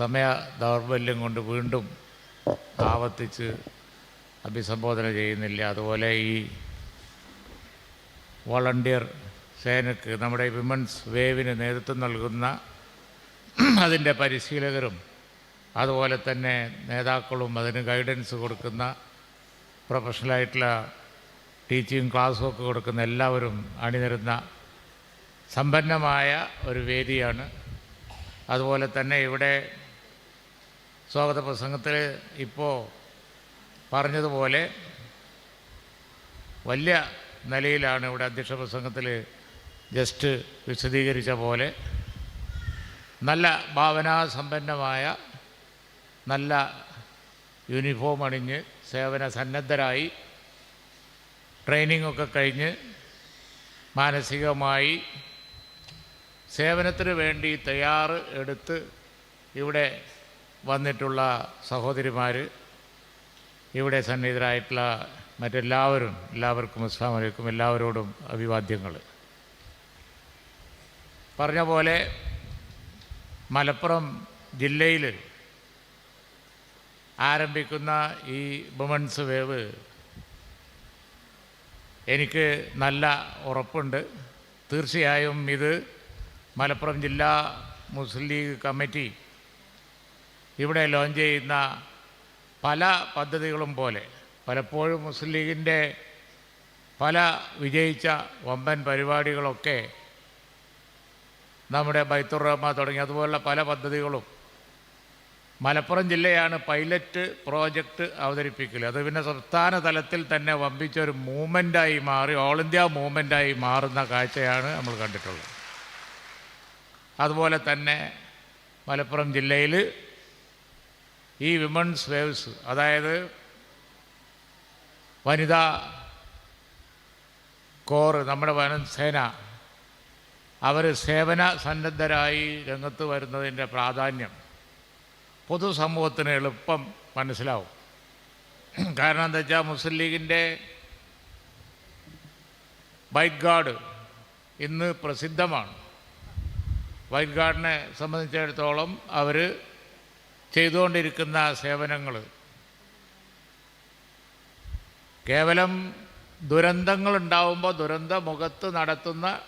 സമയ ദൗർബല്യം കൊണ്ട് വീണ്ടും ആവർത്തിച്ച് അഭിസംബോധന ചെയ്യുന്നില്ല. അതുപോലെ ഈ വോളണ്ടിയർ സേനക്ക് നമ്മുടെ വിമൻസ് വേവിന് നേതൃത്വം നൽകുന്ന അതിന്റെ പരിശീലകരും അതുപോലെ തന്നെ നേതാക്കളും അതിന് ഗൈഡൻസ് കൊടുക്കുന്ന പ്രൊഫഷണലായിട്ടുള്ള ടീച്ചിങ് ക്ലാസ്സും ഒക്കെ കൊടുക്കുന്ന എല്ലാവരും അണിനിരുന്ന സമ്പന്നമായ ഒരു വേദിയാണ്. അതുപോലെ തന്നെ ഇവിടെ സ്വാഗത പ്രസംഗത്തിൽ ഇപ്പോൾ പറഞ്ഞതുപോലെ വലിയ നിലയിലാണ് ഇവിടെ അധ്യക്ഷ പ്രസംഗത്തിൽ ജസ്റ്റ് വിശദീകരിച്ച പോലെ നല്ല ഭാവനാസമ്പന്നമായ നല്ല യൂണിഫോം അണിഞ്ഞ് സേവന സന്നദ്ധരായി ട്രെയിനിങ്ങൊക്കെ കഴിഞ്ഞ് മാനസികമായി സേവനത്തിന് വേണ്ടി തയ്യാറ് എടുത്ത് ഇവിടെ വന്നിട്ടുള്ള സഹോദരിമാർ ഇവിടെ സന്നിഹിതരായിട്ടുള്ള മറ്റെല്ലാവരും എല്ലാവർക്കും അസ്സാം വലൈക്കും എല്ലാവരോടും അഭിവാദ്യങ്ങൾ പറഞ്ഞ പോലെ മലപ്പുറം ജില്ലയിൽ ആരംഭിക്കുന്ന ഈ വുമൺസ് വേവ് എനിക്ക് നല്ല ഉറപ്പുണ്ട്. തീർച്ചയായും ഇത് മലപ്പുറം ജില്ലാ മുസ്ലിം ലീഗ് കമ്മിറ്റി ഇവിടെ ലോഞ്ച് ചെയ്യുന്ന പല പദ്ധതികളും പോലെ പലപ്പോഴും മുസ്ലിം ലീഗിന്റെ പല വിജയിച്ച വമ്പൻ പരിപാടികളൊക്കെ നമ്മുടെ ബൈത്തുർ റഹ്മ തുടങ്ങി. അതുപോലുള്ള പല പദ്ധതികളും മലപ്പുറം ജില്ലയാണ് പൈലറ്റ് പ്രോജക്റ്റ് അവതരിപ്പിക്കൽ അത് പിന്നെ സംസ്ഥാന തലത്തിൽ തന്നെ വമ്പിച്ച ഒരു മൂവ്മെന്റായി മാറി ഓൾ ഇന്ത്യ മൂവ്മെന്റായി മാറുന്ന കാഴ്ചയാണ് നമ്മൾ കണ്ടിട്ടുള്ളത്. അതുപോലെ തന്നെ മലപ്പുറം ജില്ലയിൽ ഈ വിമൻസ് വേവ്സ് അതായത് വനിതാ കോർ നമ്മുടെ വനസേന അവർ സേവന സന്നദ്ധരായി രംഗത്ത് വരുന്നതിന്റെ പ്രാധാന്യം പൊതുസമൂഹത്തിന് എളുപ്പം മനസ്സിലാവും. കാരണം എന്താ വെച്ചാൽ മുസ്ലിം ലീഗിന്റെ വൈറ്റ് ഗാർഡ് ഇന്ന് പ്രസിദ്ധമാണ്. വൈറ്റ് ഗാർഡിനെ സംബന്ധിച്ചിടത്തോളം അവർ ചെയ്തുകൊണ്ടിരിക്കുന്ന സേവനങ്ങൾ. കേവലം ദുരന്തങ്ങൾ ഉണ്ടാവുമ്പോൾ ദുരന്ത മുഖത്ത് നടത്തുന്ന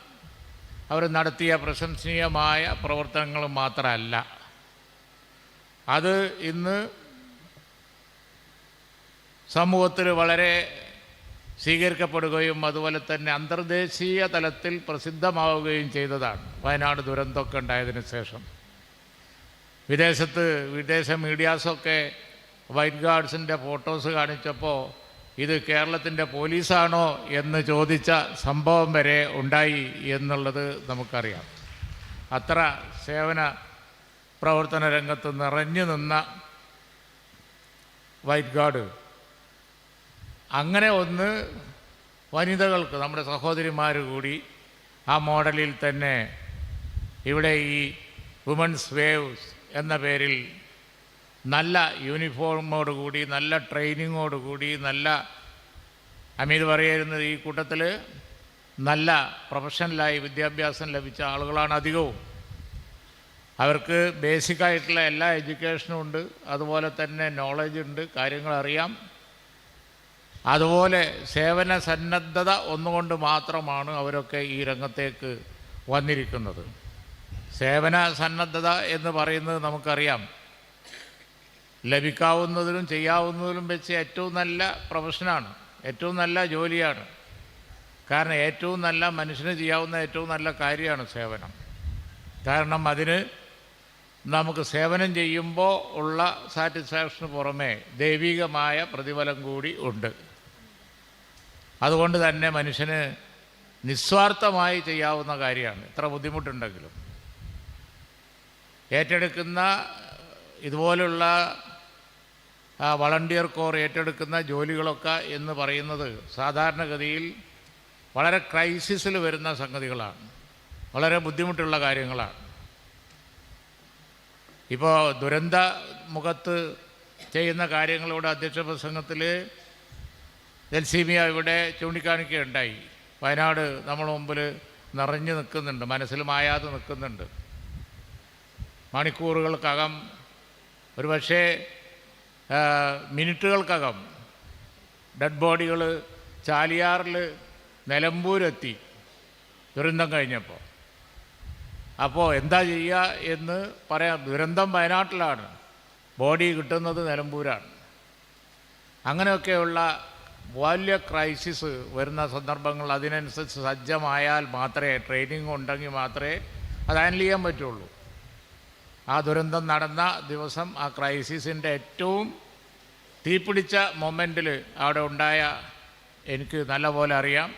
അവർ നടത്തിയ പ്രശംസനീയമായ പ്രവർത്തനങ്ങൾ മാത്രമല്ല. അത് ഇന്ന് സമൂഹത്തിൽ വളരെ സ്വീകരിക്കപ്പെടുകയും അതുപോലെ തന്നെ അന്തർദേശീയ തലത്തിൽ പ്രസിദ്ധമാവുകയും ചെയ്തതാണ്. വയനാട് ദുരന്തമൊക്കെ ഉണ്ടായതിനു ശേഷം. വിദേശത്ത് വിദേശ മീഡിയാസൊക്കെ വൈറ്റ് ഗാർഡ്സിന്റെ ഫോട്ടോസ് കാണിച്ചപ്പോൾ ഇത് കേരളത്തിന്റെ പോലീസാണോ എന്ന് ചോദിച്ച സംഭവം വരെ ഉണ്ടായി എന്നുള്ളത് നമുക്കറിയാം. അത്ര സേവന പ്രവർത്തന രംഗത്ത് നിറഞ്ഞു നിന്ന വൈറ്റ് ഗാർഡ് അങ്ങനെ ഒന്ന് വനിതകൾക്ക് നമ്മുടെ സഹോദരിമാർ കൂടി ആ മോഡലിൽ തന്നെ ഇവിടെ ഈ വുമൻസ് വേവ്സ് എന്ന പേരിൽ നല്ല യൂണിഫോമോടുകൂടി നല്ല ട്രെയിനിങ്ങോടുകൂടി നല്ല അമീത് പറയുന്നത് ഈ കൂട്ടത്തിൽ നല്ല പ്രൊഫഷണലായി വിദ്യാഭ്യാസം ലഭിച്ച ആളുകളാണ് അധികവും. അവർക്ക് ബേസിക്കായിട്ടുള്ള എല്ലാ എഡ്യൂക്കേഷനും ഉണ്ട് അതുപോലെ തന്നെ നോളജ് ഉണ്ട് കാര്യങ്ങൾ അറിയാം. അതുപോലെ സേവന സന്നദ്ധത ഒന്നുകൊണ്ട് മാത്രമാണ് അവരൊക്കെ ഈ രംഗത്തേക്ക് വന്നിരിക്കുന്നത്. സേവന സന്നദ്ധത എന്ന് പറയുന്നത് നമുക്കറിയാം. ലഭിക്കാവുന്നതിലും ചെയ്യാവുന്നതിലും വെച്ച് ഏറ്റവും നല്ല പ്രൊഫഷനാണ് ഏറ്റവും നല്ല ജോലിയാണ്. കാരണം ഏറ്റവും നല്ല മനുഷ്യന് ചെയ്യാവുന്ന ഏറ്റവും നല്ല കാര്യമാണ് സേവനം. കാരണം അതിന് നമുക്ക് സേവനം ചെയ്യുമ്പോൾ ഉള്ള സാറ്റിസ്ഫാക്ഷന് പുറമേ ദൈവികമായ പ്രതിഫലം കൂടി ഉണ്ട്. അതുകൊണ്ട് തന്നെ മനുഷ്യന് നിസ്വാർത്ഥമായി ചെയ്യാവുന്ന കാര്യമാണ്. എത്ര ബുദ്ധിമുട്ടുണ്ടെങ്കിലും. ഏറ്റെടുക്കുന്ന ഇതുപോലുള്ള വളണ്ടിയർ കോർ ഏറ്റെടുക്കുന്ന ജോലികളൊക്കെ എന്ന് പറയുന്നത് സാധാരണഗതിയിൽ വളരെ ക്രൈസിസിൽ വരുന്ന സംഗതികളാണ്. വളരെ ബുദ്ധിമുട്ടുള്ള കാര്യങ്ങളാണ്. ഇപ്പോൾ ദുരന്ത മുഖത്ത് ചെയ്യുന്ന കാര്യങ്ങളോട് അധ്യക്ഷ പ്രസംഗത്തിൽ ജൽസീമിയ ഇവിടെ ചൂണ്ടിക്കാണിക്കുകയുണ്ടായി. വയനാട് നമ്മൾ മുമ്പിൽ നിറഞ്ഞു നിൽക്കുന്നുണ്ട്. മനസ്സിൽ മായാതെ നിൽക്കുന്നുണ്ട്. മണിക്കൂറുകൾക്കകം ഒരു പക്ഷേ മിനിറ്റുകൾക്കകം ഡെഡ് ബോഡികൾ ചാലിയാറിൽ നിലമ്പൂരെത്തി ദുരന്തം കഴിഞ്ഞപ്പോൾ അപ്പോൾ എന്താ ചെയ്യുക എന്ന് പറയാം. ദുരന്തം വയനാട്ടിലാണ്. ബോഡി കിട്ടുന്നത് നിലമ്പൂരാണ്. അങ്ങനെയൊക്കെയുള്ള വലിയ ക്രൈസിസ് വരുന്ന സന്ദർഭങ്ങൾ അതിനനുസരിച്ച് സജ്ജമായാൽ മാത്രമേ ട്രെയിനിങ് ഉണ്ടെങ്കിൽ മാത്രമേ അത് ഹാൻഡിൽ ചെയ്യാൻ പറ്റുള്ളൂ. ആ ദുരന്തം നടന്ന ദിവസം ആ ക്രൈസിസിന്റെ ഏറ്റവും തീപിടിച്ച മൊമെന്റിൽ അവിടെ ഉണ്ടായ എനിക്ക് നല്ലപോലെ അറിയാം.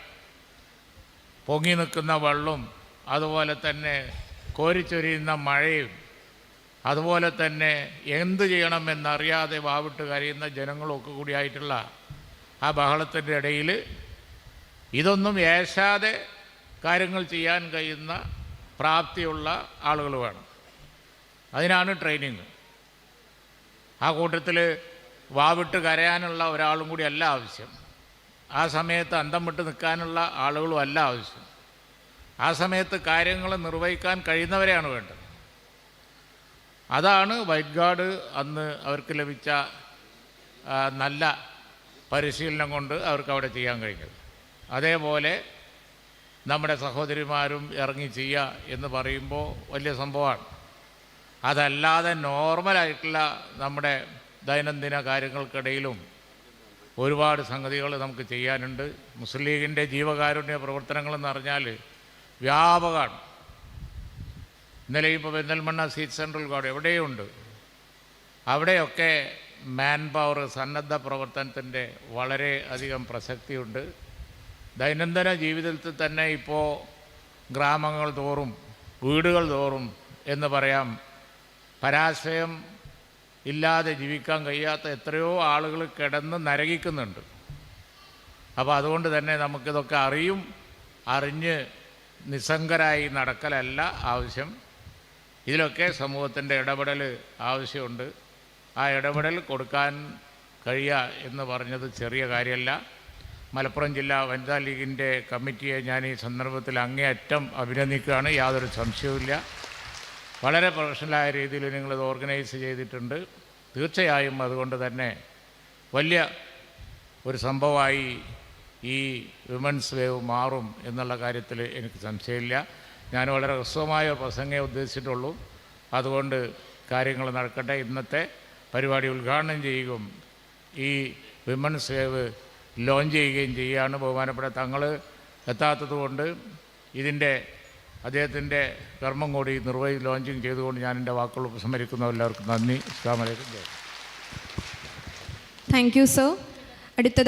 പൊങ്ങി നിൽക്കുന്ന വെള്ളവും അതുപോലെ തന്നെ കോരിച്ചൊരിയുന്ന മഴയും അതുപോലെ തന്നെ എന്ത് ചെയ്യണമെന്നറിയാതെ വാവിട്ട് കരയുന്ന ജനങ്ങളൊക്കെ കൂടിയായിട്ടുള്ള ആ ബഹളത്തിന്റെ ഇടയിൽ ഇതൊന്നും ഏശാതെ കാര്യങ്ങൾ ചെയ്യാൻ കഴിയുന്ന പ്രാപ്തിയുള്ള ആളുകൾ വേണം. അതിനാണ് ട്രെയിനിങ്. ആ കൂട്ടത്തിൽ വാവിട്ട് കരയാനുള്ള ഒരാളും കൂടി അല്ല ആവശ്യം. ആ സമയത്ത് അന്തം വിട്ട് നിൽക്കാനുള്ള ആളുകളും അല്ല ആവശ്യം. ആ സമയത്ത് കാര്യങ്ങൾ നിർവഹിക്കാൻ കഴിയുന്നവരെയാണ് വേണ്ടത്. അതാണ് വൈറ്റ് ഗാർഡ് അന്ന് അവർക്ക് ലഭിച്ച നല്ല പരിശീലനം കൊണ്ട് അവർക്ക് അവിടെ ചെയ്യാൻ കഴിഞ്ഞത്. അതേപോലെ നമ്മുടെ സഹോദരിമാരും ഇറങ്ങി ചെയ്യുക എന്ന് പറയുമ്പോൾ വലിയ സംഭവമാണ്. അതല്ലാതെ നോർമലായിട്ടുള്ള നമ്മുടെ ദൈനംദിന കാര്യങ്ങൾക്കിടയിലും ഒരുപാട് സംഗതികൾ നമുക്ക് ചെയ്യാനുണ്ട്. മുസ്ലിം ലീഗിന്റെ ജീവകാരുണ്യ പ്രവർത്തനങ്ങളെന്ന് പറഞ്ഞാൽ വ്യാപകമാണ്. ഇന്നലെ ഇപ്പോൾ പെരിന്തൽമണ്ണ സീറ്റ് സെൻട്രൽ ഗാർഡ് എവിടെയുണ്ട്? അവിടെയൊക്കെ മാൻ പവർ സന്നദ്ധ പ്രവർത്തനത്തിന്റെ വളരെ അധികം പ്രസക്തിയുണ്ട്. ദൈനംദിന ജീവിതത്തിൽ തന്നെ ഇപ്പോൾ ഗ്രാമങ്ങൾ തോറും വീടുകൾ തോറും എന്ന് പറയാം പരാശയം ഇല്ലാതെ ജീവിക്കാൻ കഴിയാത്ത എത്രയോ ആളുകൾ കിടന്ന് നരകിക്കുന്നുണ്ട്. അപ്പോൾ അതുകൊണ്ട് തന്നെ നമുക്കിതൊക്കെ അറിയും അറിഞ്ഞ് നിസ്സംഗരായി നടക്കലല്ല ആവശ്യം. ഇതിലൊക്കെ സമൂഹത്തിന്റെ ഇടപെടൽ ആവശ്യമുണ്ട്. ആ ഇടപെടൽ കൊടുക്കാൻ കഴിയുക എന്ന് പറഞ്ഞത് ചെറിയ കാര്യമല്ല. മലപ്പുറം ജില്ലാ വനിതാ ലീഗിന്റെ കമ്മിറ്റിയെ ഞാൻ ഈ സന്ദർഭത്തിൽ അങ്ങേയറ്റം അഭിനന്ദിക്കുകയാണ്. യാതൊരു സംശയവുമില്ല. വളരെ പ്രൊഫഷണലായ രീതിയിൽ നിങ്ങളിത് ഓർഗനൈസ് ചെയ്തിട്ടുണ്ട്. തീർച്ചയായും അതുകൊണ്ട് തന്നെ വലിയ ഒരു സംഭവമായി ഈ വിമൻസ് വേവ് മാറും എന്നുള്ള കാര്യത്തിൽ എനിക്ക് സംശയമില്ല. ഞാൻ വളരെ ഹ്രസ്വമായ പ്രസംഗമേ ഉദ്ദേശിച്ചിട്ടുള്ളൂ. അതുകൊണ്ട് കാര്യങ്ങൾ നടക്കട്ടെ. ഇന്നത്തെ പരിപാടി ഉദ്ഘാടനം ചെയ്യുകയും ഈ വിമൻസ് വേവ് ലോഞ്ച് ചെയ്യുകയും ചെയ്യുകയാണ് ബഹുമാനപ്പെട്ട തങ്ങൾ എത്താത്തത് കൊണ്ട് ഇതിന്റെ അദ്ദേഹത്തിന്റെ കർമ്മം കൂടി നിർവഹി ലോഞ്ചിങ് ചെയ്തുകൊണ്ട് ഞാൻ എന്റെ വാക്കുകൾ ഉപസംഹരിക്കുന്നു. എല്ലാവർക്കും നന്ദി. അസ്സാം വലൈക്കും ജയ് താങ്ക് യു സർ അടുത്തത്